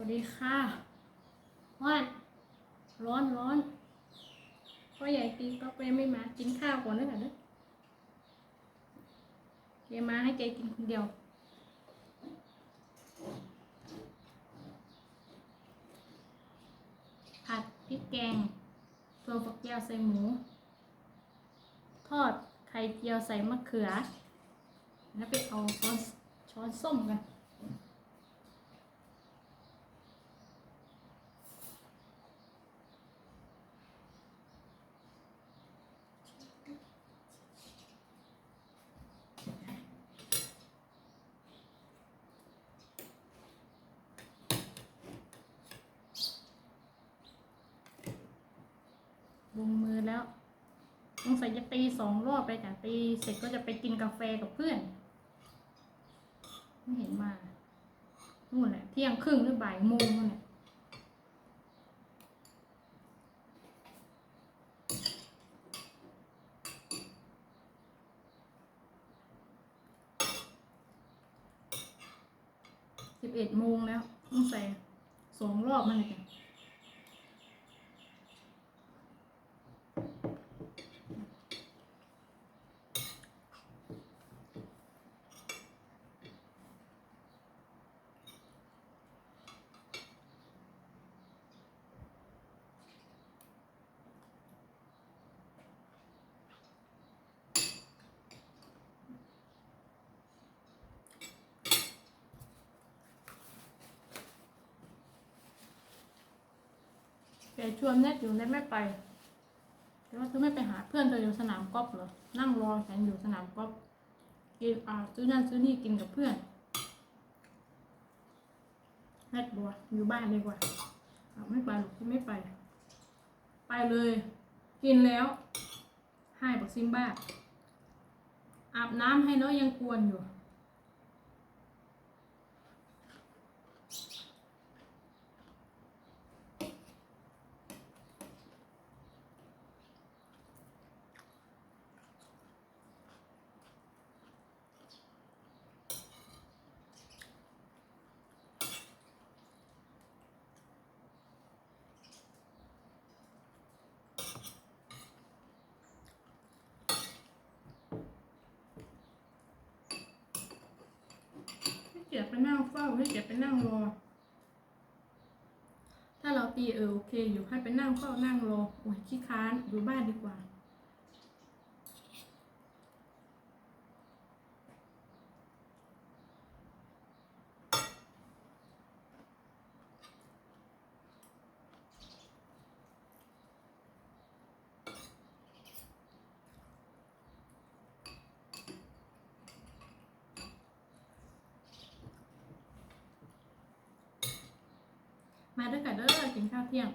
วัสดีค่ะว่านร้อนร้อนพ่อใหญ่ตีก็ไปไม่มากินข้าวก่อนด้วยกันเด้อเดี๋ยวมาให้เจกินคนเดียวผัดพริกแกงตัวฝักยาวใส่หมู ทอดไข่เจียวใส่มะเขือ แล้วไปเอาช้อนช้อนส้มกัน ลงมือแล้ว ต้องใส่จะตีสองรอบไปจ้ะตีเสร็จก็จะไปกินกาแฟกับเพื่อน ไม่เห็นมานู่นแหละเที่ยงครึ่งหรือบ่ายโมงนู่นแหละสิบเอ็ดโมงแล้วต้องใส่สองรอบมันเลยจ้ะ แกชวนแนทอยู่แนทไม่ไปแต่ว่าเธอไม่ไปหาเพื่อนเธออยู่สนามกอล์ฟเหรอ นั่งรอฉันอยู่สนามกอล์ฟกินอ่าซื้อนั่นซื้อนี่กินกับเพื่อนแนทบัวอยู่บ้านดีกว่าไม่ไปหรอกไม่ไป ไปเลย กินแล้ว ให้บอกซิมบ้าอาบน้ำให้แล้วยังกวนอยู่ เกียรไปนั่งเฝ้าให้เกียรไปนั่งรอ ถ้าเราตีเออโอเค อยู่ให้ไปนั่งเฝ้านั่งรอโอ้ยขี้ค้านอยู่บ้านดีกว่า มาด้วยกันเด้อกินข้าวเที่ยง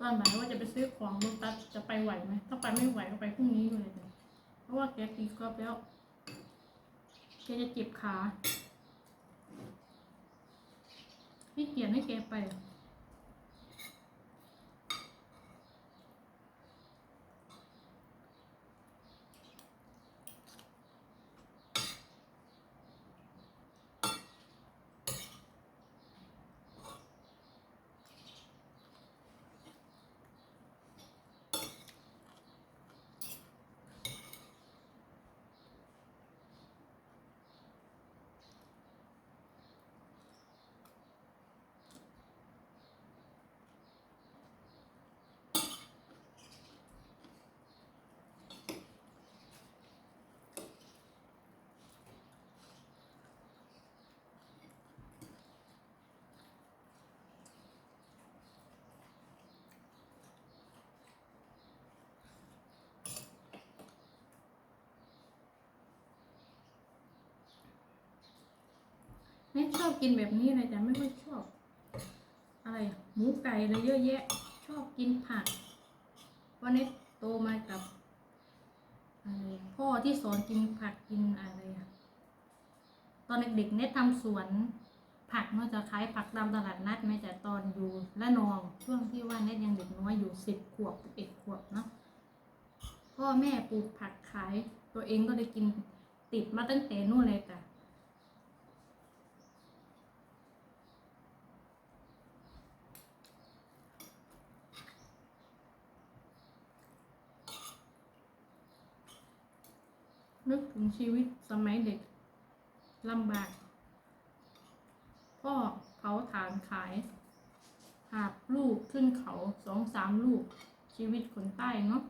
ตอนบ่ายว่าจะไปซื้อของรถตัดจะไปไหวไหมถ้าไปไม่ไหวก็ไปพรุ่งนี้เลยจ้ะเพราะว่าแกตีกรอบแล้วแกจะเจ็บขาพี่เกียจให้แกไป ไม่ชอบกินแบบนี้เลยจ้ะไม่ค่อยชอบ อะไรหมูไก่อะไรเยอะแยะ ชอบกินผักวันนี้โตมากับอะไรพ่อที่สอนกินผักกินอะไรอะตอนเด็กๆเน็ตทำสวนผักเนาะจะขายผักตามตลาดนัดแม่แต่ตอนอยู่ละนองช่วงที่ว่าเน็ตยังเด็กน้อยอยู่สิบขวบเอ็ดขวบเนาะพ่อแม่ปลูกผักขาย ตัวเองก็ได้กินติดมาตั้งแต่นู่นเลยจ้ะ นึกถึงชีวิตสมัยเด็กลำบาก พ่อเผาถ่านขาย หาบลูกขึ้นเขาสองสามลูก ชีวิตคนใต้เนาะ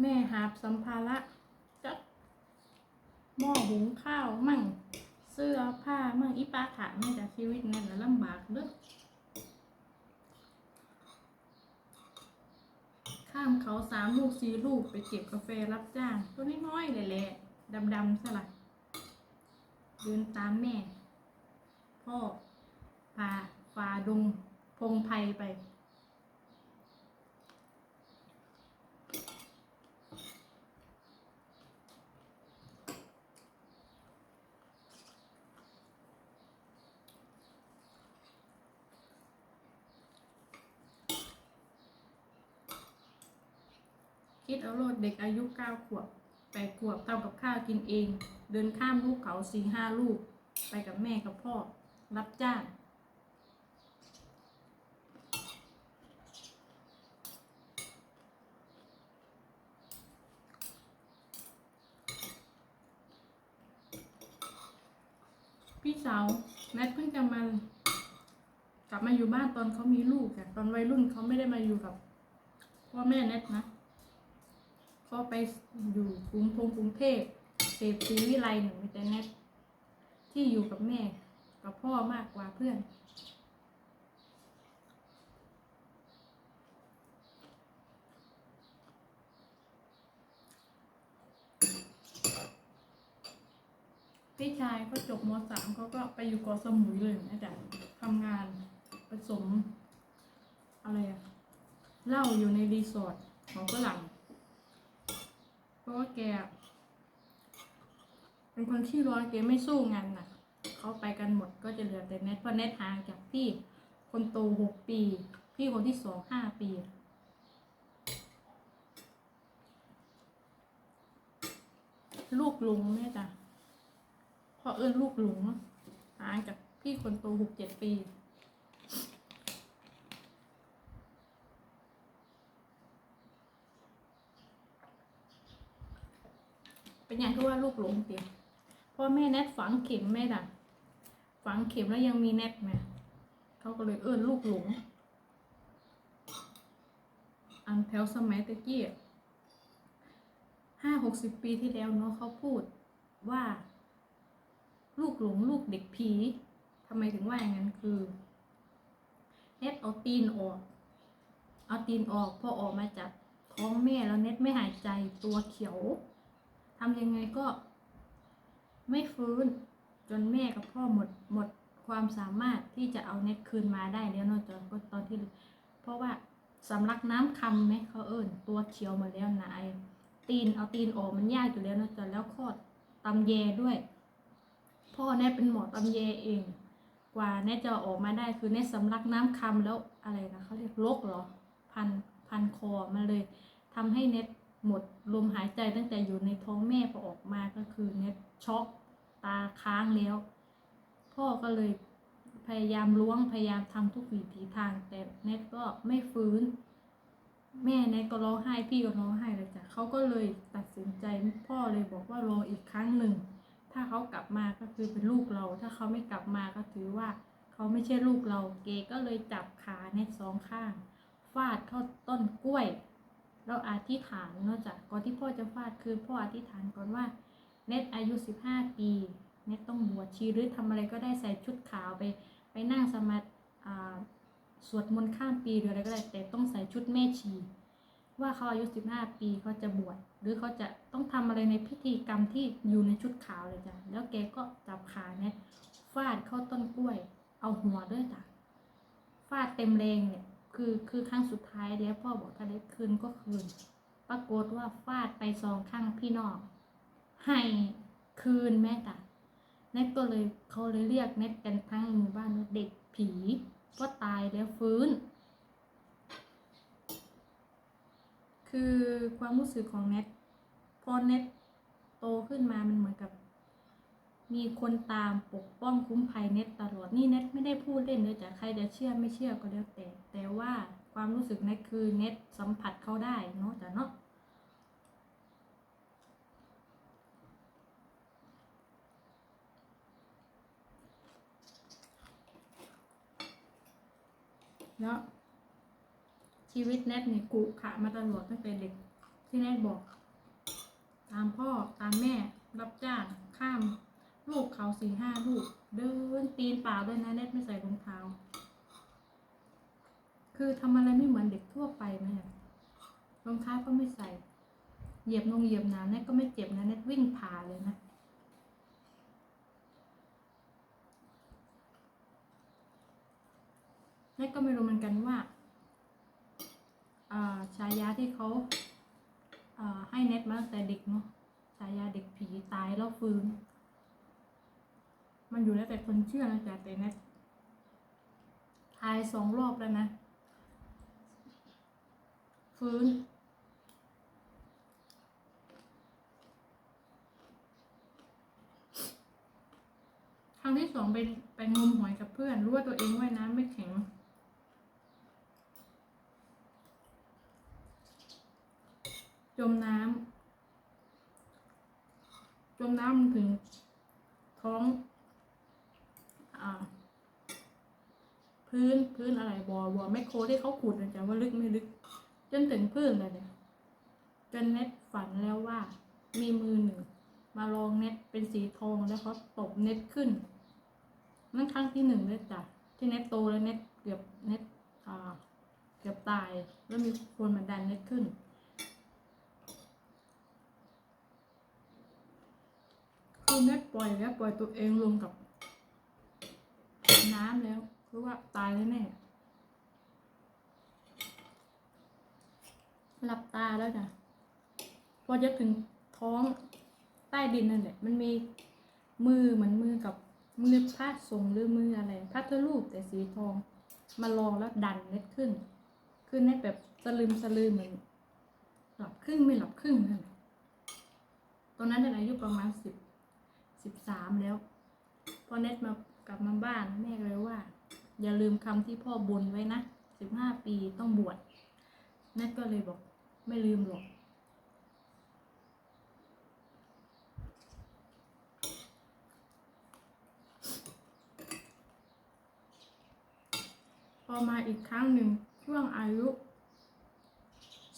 แม่หาบสัมภาระ หม้อหุงข้าวมั่ง เสื้อผ้ามั่งอีปาถาแม่แต่ชีวิตนั่นแหละลำบากเด้อข้ามเขาสามลูกสี่ลูกไปเก็บกาแฟรับจ้าง ตัวน้อยๆเลยแหละดำๆซะละเดินตามแม่ พ่อพาฝ่าดงพงไพรไป คิดเอาโลดเด็กอายุเก้าขวบแปดขวบทำกับข้าวกินเอง เดินข้ามลูกเขาสี่ห้าลูก ไปกับแม่กับพ่อ รับจ้างพี่สาวแมทเพิ่งจะมากลับมาอยู่บ้านตอนเขามีลูกอะตอนวัยรุ่นเขาไม่ได้มาอยู่กับพ่อแม่แนทนะ เขาไปอยู่กรุงพงกรุงเทพเสพศรีวิไลหนึ่งมีแต่แนทที่อยู่กับแม่กับพ่อมากกว่าเพื่อนพี่ชายก็จบมสามเขาก็ไปอยู่เกาะสมุยเลยนะจ๊ะทำงานผสม อะไรอะเหล้าอยู่ในรีสอร์ทของฝรั่ง เพราะว่าแกเป็นคนที่ร้อนแกไม่สู้งานหนักเขาไปกันหมดก็จะเหลือแต่เน็ตเพราะเน็ตห่างจากพี่คนโตหกปี พี่คนที่สองห้าปีลูกลุงแม่จ้ะพอเอิ้นลูกลุงห่างจากพี่คนโตหกเจ็ดปี เป็นอย่างที่ว่าลูกหลงเตียพ่อแม่แนทฝังเข็มแม่ด่ะฝังเข็มแล้วยังมีแนทไหมเขาก็เลยเอิ้นลูกหลง อันแถวสมัยตะกี้ห้าหกสิบปีที่แล้วเนาะเขาพูดว่า ลูกหลงลูกเด็กผีทำไมถึงว่าอย่างนั้นคือเน็ตเอาตีนออก เอาตีนออกพอออกมาจากท้องแม่แล้วเน็ตไม่หายใจตัวเขียว ทำยังไงก็ไม่ฟื้น จนแม่กับพ่อหมดหมดความสามารถที่จะเอาเน็ตคืนมาได้แล้วนอะจนก็ตอนที่ เพราะว่าสำลักน้ำคำไหมเขาเอิญตัวเขียวมาแล้วนะไอตีนเอาตีนออกมันยากอยู่แล้วนอะจนแล้วคลอดตำแยด้วย พ่อแน่เป็นหมอตำแยเอง กว่าแน่จะออกมาได้คือแน่สำลักน้ำคำแล้วอะไรนะเขาเรียกโรคเหรอพันพันคอมันเลยทำให้เน็ต หมดลมหายใจตั้งแต่อยู่ในท้องแม่พอออกมาก็คือเน็ตช็อกตาค้างแล้ว พ่อก็เลยพยายามล้วงพยายามทำทุกวิถีทาง แต่เน็ตก็ไม่ฟื้น แม่เน็ตก็ร้องไห้พี่ก็ร้องไห้เลยจ้ะเขาก็เลยตัดสินใจพ่อเลยบอกว่ารออีกครั้งหนึ่ง ถ้าเขากลับมาก็คือเป็นลูกเรา ถ้าเขาไม่กลับมาก็ถือว่าเขาไม่ใช่ลูกเรา เกก็เลยจับขาเน็ตสองข้าง ฟาดเข้าต้นกล้วย เราอธิษฐานเนอกจากก่อนที่พ่อจะฟาดคือพ่ออธิษฐานก่อนว่า เน็ตอายุสิบห้าปีเน็ตต้องบวชชีหรือทำอะไรก็ได้ใส่ชุดขาวไป ไปนั่งสมาธิสวดมนต์ข้ามปีหรืออะไรก็ได้แต่ต้องใส่ชุดแม่ชี ว่าเขาอายุสิบห้าปีเขาจะบวชหรือเขาจะต้องทำอะไรในพิธีกรรมที่อยู่ในชุดขาวเลยจ้ะแล้วแกก็จับขาเนี่ยฟาดเข้าต้นกล้วย เอาหัวด้วยจ้ะฟาดเต็มแรงเนี่ย คือคือครั้งสุดท้ายแล้วพ่อบอกถ้าได้คืนก็คืน ปรากฏว่าฟาดไปสองข้างพี่น้องให้คืนแม่จ้ะเน็ตก็เลยเขาเลยเรียกเน็ตกันทั้งหมู่บ้านว่าเด็กผีก็ตายแล้วฟื้น คือความรู้สึกของเน็ตพอเน็ตโตขึ้นมามันเหมือนกับ มีคนตามปกป้องคุ้มภัยเน็ตตลอดนี่เน็ตไม่ได้พูดเล่นเลยจ้ะใครจะเชื่อไม่เชื่อก็แล้วแต่ แต่ว่าความรู้สึกเน็ตคือเน็ตสัมผัสเขาได้เนาะจ้ะเนาะแล้วชีวิตแนทนี่ยกุขะมาตลอดตั้งแต่เด็กที่แนทบอก ตามพ่อตามแม่รับจ้างข้าม ลูกเขาสี่ห้าลูก เดินตีนเปล่าด้วยนะแนทไม่ใส่รองเท้า คือทำอะไรไม่เหมือนเด็กทั่วไปนะเนี่ยรองเท้าก็ไม่ใส่ เหยียบลงเหยียบน้ำแนทก็ไม่เจ็บนะแนทวิ่งผ่าเลยนะแม่ก็ไม่รู้เหมือนกันว่าอ่าฉายาที่เขาอ่าให้เน็ตมาตั้งแต่เด็กเนาะฉายาเด็กผีตายแล้วฟื้น มันอยู่แล้วแต่คนเชื่อนะจ๊ะแต่เน็ตทายสองรอบแล้วนะฟื้นครั้งที่สองไปไปงมหอยกับเพื่อน รู้ว่าตัวเองว่ายน้ำไม่แข็งจมน้ำจมน้ำถึงท้อง อาพื้นพื้นอะไรบอบัวไม่โครที่เขาขุดนะจ๊ะว่าลึกไม่ลึก จนถึงพื้นเลยเนี่ยจนเน็ตฝันแล้วว่า มีมือหนึ่ง มาลองเน็ตเป็นสีทองแล้วเขาตบเน็ตขึ้นนั่นครั้งที่หนึ่งเลยจ้ะที่เน็ตโตแล้วเน็ตเกือบเน็ตอ่าเกือบตาย แล้วมีคนมาดันเน็ตขึ้นคือเน็ตปล่อยแล้วปล่อยตัวเองลงกับ น้ำแล้วคือว่าตายแน่หลับตาแล้วจ้ะพอจะถึงท้องใต้ดินนั่นแหละ มันมีมือเหมือนมือกับมือพาดทรงหรือมืออะไรพาดเทรูปแต่สีทอง มาลองแล้วดันเน็ตขึ้น ขึ้นเน็ตแบบสลืมสลืมเหมือนหลับครึ่งไม่หลับครึ่งนั่นตอนนั้นอายุประมาณสิบสิบสามแล้ว พอเน็ตมา กลับมาบ้านแม่เลยว่า อย่าลืมคำที่พ่อบนไว้นะสิบห้าปีต้องบวชเน็ตก็เลยบอก ไม่ลืมหรอกพอมาอีกครั้งหนึ่งช่วงอายุ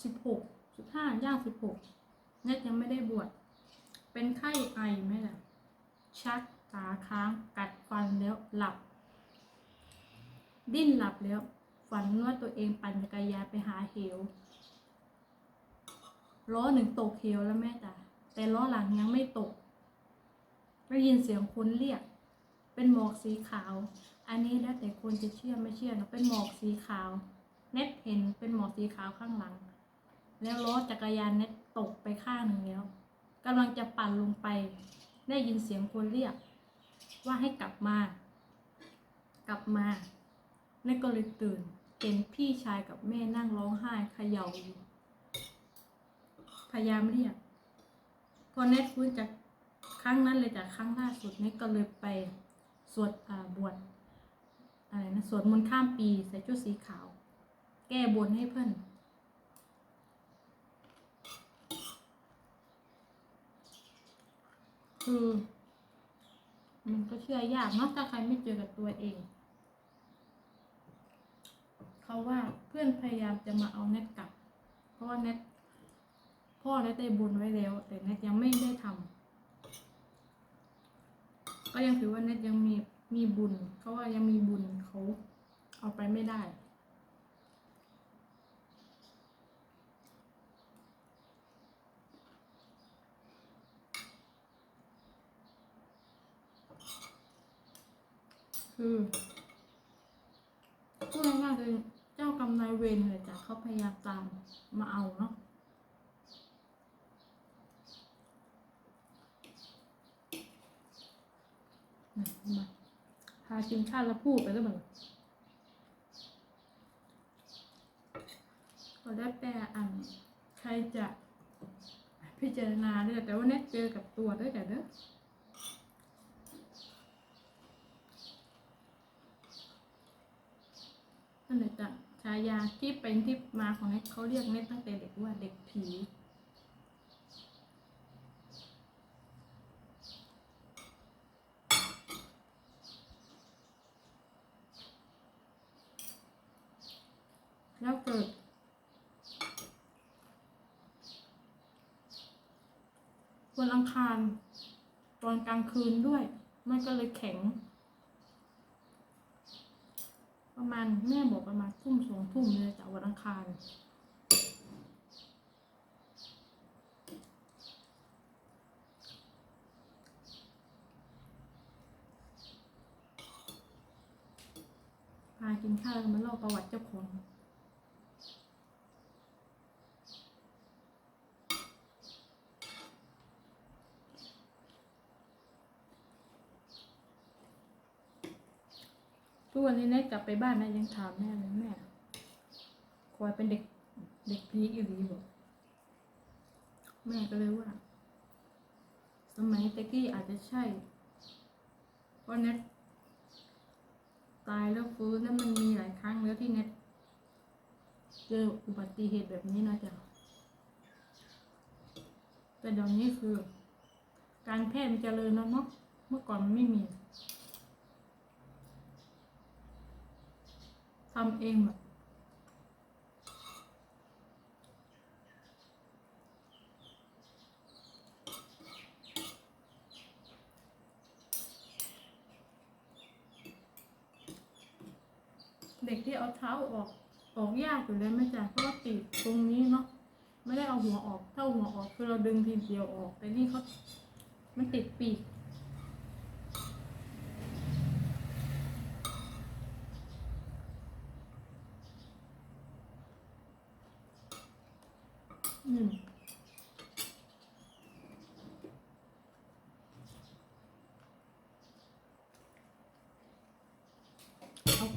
สิบหกสิบห้าย่างสิบหกเน็ตยังไม่ได้บวชเป็นไข้ไอไหมล่ะ ชัก ตาค้างกัดฟันแล้วหลับ ดิ้นหลับแล้ว ฝันว่าตัวเองปั่นจักรยานไปหาเหวล้อหนึ่งตกเหวแล้วแม่จ๋าแต่ล้อหลังยังไม่ตกได้ยินเสียงคนเรียก เป็นหมอกสีขาว อันนี้แล้วแต่คนจะเชื่อไม่เชื่อนะเป็นหมอกสีขาว เน็ตเห็นเป็นหมอกสีขาวข้างหลัง แล้วล้อจักรยานเน็ตตกไปข้างหนึ่งแล้วกำลังจะปั่นลงไป ได้ยินเสียงคนเรียก ว่าให้กลับมา กลับมาเน็ตก็เลยตื่นเห็นพี่ชายกับแม่นั่งร้องไห้เขย่าอยู่พยายามเรียก พอเน็ตฟื้นจากครั้งนั้นเลยจากครั้งล่าสุดเน็ตก็เลยไปสวดบวชอะไรนะสวดมนต์ข้ามปีใส่ชุดสีขาว แก้บนให้เพื่อนคือ มันก็เชื่อยากเนาะถ้าใครไม่เจอกับตัวเอง เขาว่าเพื่อนพยายามจะมาเอาเน็ตกลับ เพราะว่าเน็ตพ่อเน็ตได้บุญไว้แล้ว แต่เน็ตยังไม่ได้ทำก็ยังถือว่าเน็ตยังมีมีบุญ เขาว่ายังมีบุญเขาเอาไปไม่ได้ คือพูดง่ายๆคือเจ้ากรรมนายเวรเลยจ้ะเขาพยายามตามมาเอาเนาะมาพากินข้าวแล้วพูดไปแล้วเหมือนก็ได้แต่อันใครจะพิจารณาเด้อแต่ว่าเน็ตเจอกับตัวด้วยกันเด้อ นั่นแหละจ้ะฉายาที่เป็นที่มาของเน็ตเขาเรียกเน็ตตั้งแต่เด็กว่าเด็กผีแล้วเกิดวันอังคารตอนกลางคืนด้วย มันก็เลยแข็ง ประมาณแม่บอกประมาณทุ่มสองทุ่มเลยจากวันอังคารพากินข้าวแล้วมาเล่าประวัติเจ้าของ ทุกวันนี้เน็ตกลับไปบ้านนะยังถามแม่เลยแม่คอยเป็นเด็กเด็กพีอีหลีบอกแม่ก็เลยว่า สมัยตะกี้อาจจะใช่ เพราะเน็ตตายแล้วฟื้นแล้วมันมีหลายครั้งแล้วที่เน็ตเจออุบัติเหตุแบบนี้นะจ๊ะแต่เดี๋ยวนี้คือ การแพทย์มันเจริญแล้วเนาะเมื่อก่อนมันไม่มี ทำเองแบบเด็กที่เอาเท้าออกออกยากอยู่เลยแม่จ๋าเพราะว่าติดตรงนี้เนาะไม่ได้เอาหัวออกถ้าเอาหัวออกคือเราดึงทีเดียวออก แต่นี่เขามันติดปีก อืม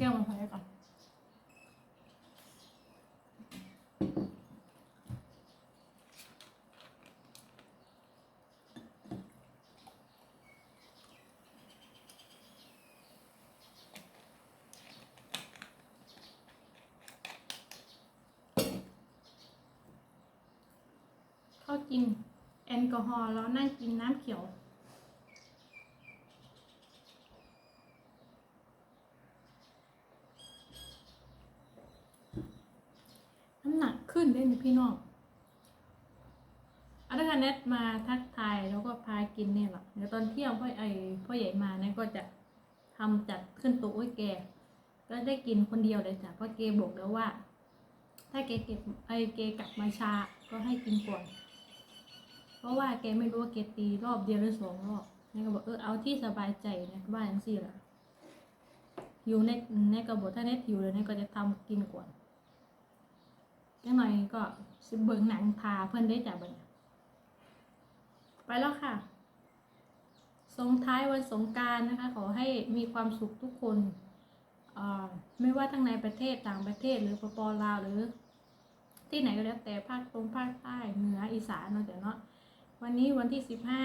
เอาแก้วมาใส่ก่อนเข้ากิน แอลกอฮอล์แล้วนั่งกินน้ำเขียว น้ำหนัก ขึ้นได้ไหมพี่น้องอันนั้นเน็ตมาทักทายแล้วก็พากินเนี่ยแหละเดี๋ยวตอนเที่ยงพ่อไอพ่อใหญ่มาเนี่ยก็จะทำจัดขึ้นโต๊ะไว้แกก็ได้กินคนเดียวเลยจ้ะเพราะเกบอกแล้วว่า ถ้าเกเก็บไอเกกลับมาช้าก็ให้กินก่อนเพราะว่าแกไม่รู้ว่าแกตีรอบเดียวหรือสองรอบนี่ก็บอกเออเอาที่สบายใจนะว่าอย่างสี่ละอยู่ในในกระบอกถ้าเน็ตอยู่เลยเนี่ยก็จะทำกินก่อน ยังหน่อยก็สิเบิ่งหนังพาเพื่อนได้จากบันไปแล้วค่ะส่งท้ายวันสงการนะคะ ขอให้มีความสุขทุกคนไม่ว่าทั้งในประเทศต่างประเทศหรือปปลาวหรือ ที่ไหนก็แล้วแต่ภาคตรงภาคใต้เหนืออีสานเนาะแต่เนาะวันนี้วันที่สิบห้า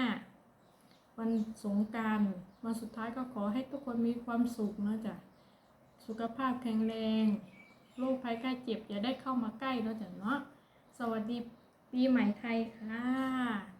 วันสงการวันสุดท้ายก็ขอให้ทุกคนมีความสุขเนาะจ้ะสุขภาพแข็งแรง โรคภัยไข้เจ็บอย่าได้เข้ามาใกล้เนาจ้ะเนาะสวัสดีปีใหม่ไทยค่ะ